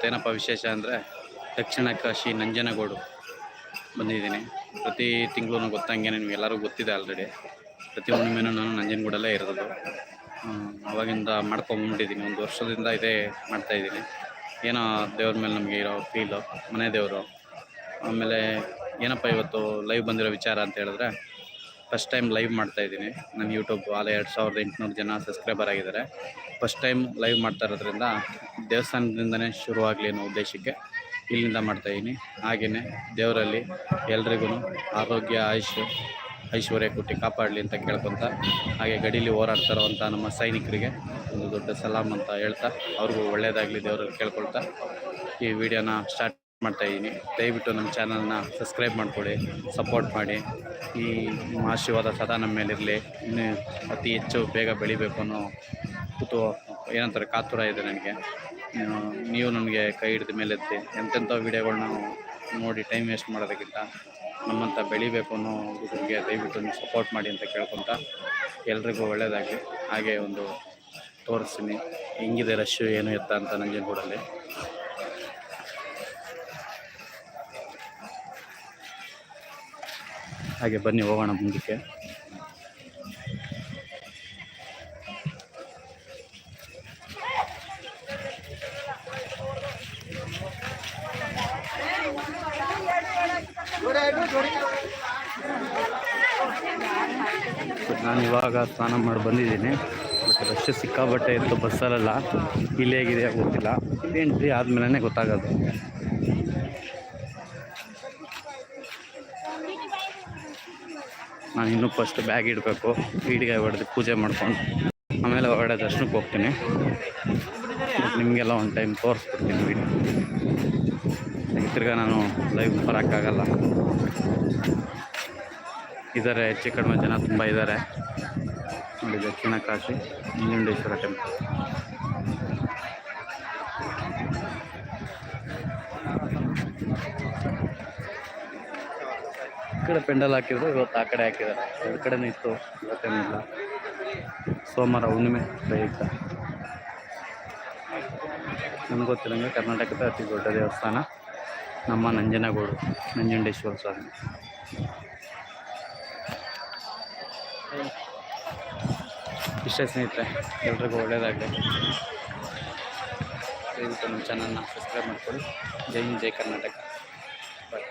ಇವತ್ತೇನಪ್ಪ ವಿಶೇಷ ಅಂದರೆ ದಕ್ಷಿಣ ಕಾಶಿ ನಂಜನಗೂಡು ಬಂದಿದ್ದೀನಿ. ಪ್ರತಿ ತಿಂಗಳು ಗೊತ್ತಂಗೆ ನಿಮ್ಗೆ ಎಲ್ಲರೂ ಗೊತ್ತಿದೆ ಆಲ್ರೆಡಿ ಪ್ರತಿ ಹುಣ್ಣಿಮೆನೂ ನಾನು ನಂಜನಗೂಡಲ್ಲೇ ಇರೋದು. ಅವಾಗಿಂದ ಮಾಡ್ಕೊಂಬಿಟ್ಟಿದ್ದೀನಿ. ಒಂದು ವರ್ಷದಿಂದ ಇದೇ ಮಾಡ್ತಾಯಿದ್ದೀನಿ ಏನೋ ದೇವ್ರ ಮೇಲೆ ನಮಗೆ ಇರೋ ಫೀಲು ಮನೆ ದೇವರು. ಆಮೇಲೆ ಏನಪ್ಪ ಇವತ್ತು ಲೈವ್ ಬಂದಿರೋ ವಿಚಾರ ಅಂತ ಹೇಳಿದ್ರೆ ಫಸ್ಟ್ ಟೈಮ್ ಲೈವ್ ಮಾಡ್ತಾ ಇದ್ದೀನಿ. ನನ್ನ ಯೂಟ್ಯೂಬ್ ಆಲೆ ಎರಡು ಸಾವಿರದ ಎಂಟುನೂರು ಜನ ಸಬ್ಸ್ಕ್ರೈಬರ್ ಆಗಿದ್ದಾರೆ. ಫಸ್ಟ್ ಟೈಮ್ ಲೈವ್ ಮಾಡ್ತಾ ಇರೋದ್ರಿಂದ ದೇವಸ್ಥಾನದಿಂದನೇ ಶುರುವಾಗಲಿ ಅನ್ನೋ ಉದ್ದೇಶಕ್ಕೆ ಇಲ್ಲಿಂದ ಮಾಡ್ತಾಯಿದ್ದೀನಿ ಹಾಗೆಯೇ ದೇವರಲ್ಲಿ ಎಲ್ರಿಗೂ ಆರೋಗ್ಯ, ಆಯುಷ್, ಐಶ್ವರ್ಯ ಕೊಟ್ಟು ಕಾಪಾಡಲಿ ಅಂತ ಕೇಳ್ಕೊತ ಹಾಗೆ ಗಡೀಲಿ ಹೋರಾಡ್ತಾ ಇರುವಂಥ ನಮ್ಮ ಸೈನಿಕರಿಗೆ ಒಂದು ದೊಡ್ಡ ಸಲಾಮ್ ಅಂತ ಹೇಳ್ತಾ ಅವ್ರಿಗೂ ಒಳ್ಳೆಯದಾಗಲಿ ದೇವರಲ್ಲಿ ಕೇಳ್ಕೊಳ್ತಾ ಈ ವಿಡಿಯೋನ ಸ್ಟಾರ್ಟ್ ಮಾಡ್ತಾ ಇದ್ದೀನಿ ದಯವಿಟ್ಟು ನಮ್ಮ ಚಾನಲ್ನ ಸಬ್ಸ್ಕ್ರೈಬ್ ಮಾಡಿಕೊಡಿ ಸಪೋರ್ಟ್ ಮಾಡಿ. ಈ ಆಶೀರ್ವಾದ ಸದಾ ನಮ್ಮ ಮೇಲಿರಲಿ. ಇನ್ನೂ ಅತಿ ಹೆಚ್ಚು ಬೇಗ ಬೆಳಿಬೇಕು ಅನ್ನೋ ಕುತು ಏನಂತಾರೆ, ಕಾತುರ ಇದೆ ನನಗೆ. ನೀವು ನನಗೆ ಕೈ ಹಿಡಿದ ಮೇಲೆ ಎತ್ತಿ, ಎಂತೆಂಥ ವೀಡಿಯೋಗಳನ್ನ ನೋಡಿ ಟೈಮ್ ವೇಸ್ಟ್ ಮಾಡೋದಕ್ಕಿಂತ ನಮ್ಮಂಥ ಬೆಳಿಬೇಕು ಅನ್ನೋ ಹುಡುಗರಿಗೆ ದಯವಿಟ್ಟು ನೀವು ಸಪೋರ್ಟ್ ಮಾಡಿ ಅಂತ ಕೇಳ್ಕೊತ ಎಲ್ರಿಗೂ ಒಳ್ಳೆಯದಾಗಲಿ ಹಾಗೆ ಒಂದು ತೋರಿಸ್ತೀನಿ. ಹೆಂಗಿದೆ ರಶ್ಶು ಏನು ಎತ್ತ ಅಂತ ನಂಜನಗೂಡಲ್ಲಿ. ಹಾಗೆ ಬನ್ನಿ, ಹೋಗೋಣ ಮುಂದಕ್ಕೆ. ನಾನು ಇವಾಗ ಸ್ನಾನ ಮಾಡಿ ಬಂದಿದ್ದೀನಿ. ಬಟ್ ರಶ್ ಸಿಕ್ಕಾಬಟ್ಟೆ ಇತ್ತು ಬಸ್ಸಲ್ಲೆಲ್ಲ ಇಲ್ಲಿ ಹೇಗಿದೆ ಗೊತ್ತಿಲ್ಲ. ಎಂಟ್ರಿ ಆದಮೇಲೆ ಗೊತ್ತಾಗೋದು. ನಾನು ಇನ್ನೂ ಫಸ್ಟ್ ಬ್ಯಾಗ್ ಇಡಬೇಕು. ಈಡಿಗೆ ಹೊಡೆದು ಪೂಜೆ ಮಾಡ್ಕೊಂಡು ಆಮೇಲೆ ಹೊರಗಡೆ ದರ್ಶನಕ್ಕೆ ಹೋಗ್ತೀನಿ. ನಿಮಗೆಲ್ಲ ಒಂದು ಟೈಮ್ ತೋರಿಸ್ಬಿಡ್ತೀನಿ ವೀಡಿಯೋ ತಿರ್ಗಾ ನಾನು ಲೈವ್ ಬರೋಕ್ಕಾಗಲ್ಲ. ಇದ್ದಾರೆ ಹೆಚ್ಚು ಕಡಿಮೆ ಜನ ತುಂಬ ಇದ್ದಾರೆ ನೋಡಿ, ದಕ್ಷಿಣ ಕಾಶಿ ಮುಂಜುಂಡೇಶ್ವರ ಟೆಂಪಲ್ ಕಡೆ ಪೆಂಡಲ್ ಹಾಕಿದ್ರು, ಇವತ್ತು ಆ ಕಡೆ ಹಾಕಿದ್ದಾರೆ. ಎರಡು ಕಡೆನೂ ಇತ್ತು ಇವತ್ತೇನಿಲ್ಲ ಸೋಮವಾರ ಹುಣ್ಣಿಮೆ ಪ್ರಯುಕ್ತ ನಮ್ಗೆ ಗೊತ್ತಿರಂಗೆ ಕರ್ನಾಟಕದ ಅತಿ ದೊಡ್ಡ ದೇವಸ್ಥಾನ. ನಮ್ಮ ನಂಜನಗೂಡು, ನಂಜುಂಡೇಶ್ವರ ಸ್ವಾಮಿ. ಇಷ್ಟೇ ಸ್ನೇಹಿತರೆ, ಎಲ್ರಿಗೂ ಒಳ್ಳೆಯದಾಗಲಿ ದಯವಿಟ್ಟು ನಮ್ಮ ಚಾನಲ್ನ ಸಬ್ಸ್ಕ್ರೈಬ್ ಮಾಡ್ಕೊಳ್ಳಿ. ಜೈ ಹಿಂದ್, ಜೈ ಕರ್ನಾಟಕ. ಬಾಯ್